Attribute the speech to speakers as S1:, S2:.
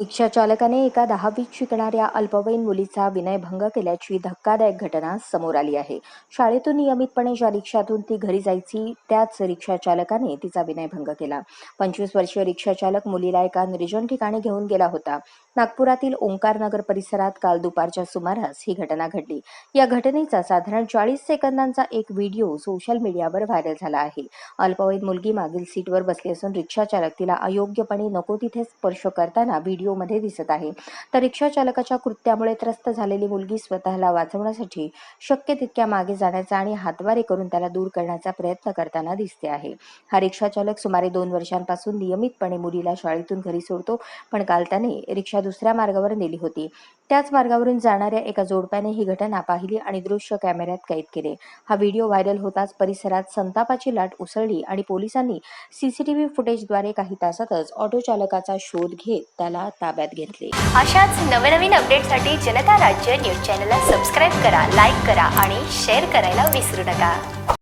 S1: रिक्षा चालकाने एका दहावीत शिकणाऱ्या अल्पवयीन मुलीचा विनयभंग केल्याची धक्कादायक घटना समोर आली आहे. शाळेतून नियमितपणे ज्या रिक्षातून ती घरी जायची त्याच रिक्षा चालकाने तिचा विनयभंग केला. पंचवीस वर्षीय रिक्षा चालक मुलीला एका निर्जन ठिकाणी घेऊन गेला होता. नागपुरातील ओंकार नगर परिसरात काल दुपारच्या सुमारास ही घटना घडली. या घटनेचा साधारण चाळीस सेकंदांचा एक व्हिडिओ सोशल मीडियावर व्हायरल झाला आहे. अल्पवयीन मुलगी मागील सीटवर बसली असून रिक्षा चालक तिला अयोग्यपणे नको तिथे स्पर्श करताना व्हिडिओमध्ये दिसत आहे. तर रिक्षा चालकाच्या कृत्यामुळे त्रस्त झालेली मुलगी स्वतःला वाचवण्यासाठी शक्य तितक्या मागे जाण्याचा आणि हातवारे करून त्याला दूर करण्याचा प्रयत्न करताना दिसते आहे. हा रिक्षा चालक सुमारे दोन वर्षांपासून नियमितपणे मुलीला शाळेतून घरी सोडतो पण काल त्याने रिक्षा दुसऱ्या मार्गावर नेली होती. त्याच मार्गावरून जाणाऱ्या एका जोडप्याने ही घटना पाहिली आणि दृश्य कॅमेऱ्यात कैद केले. हा व्हिडिओ व्हायरल होताच परिसरात संतापाची लाट उसळली आणि पोलिसांनी सीसीटीव्ही फुटेजद्वारे काही तासातच ऑटो चालकाचा शोध घेत त्याला ताब्यात घेतले.
S2: अशाच नवनवीन अपडेटसाठी जनता राज्य न्यूज चॅनलला सबस्क्राईब करा लाईक करा आणि शेअर करायला विसरू नका.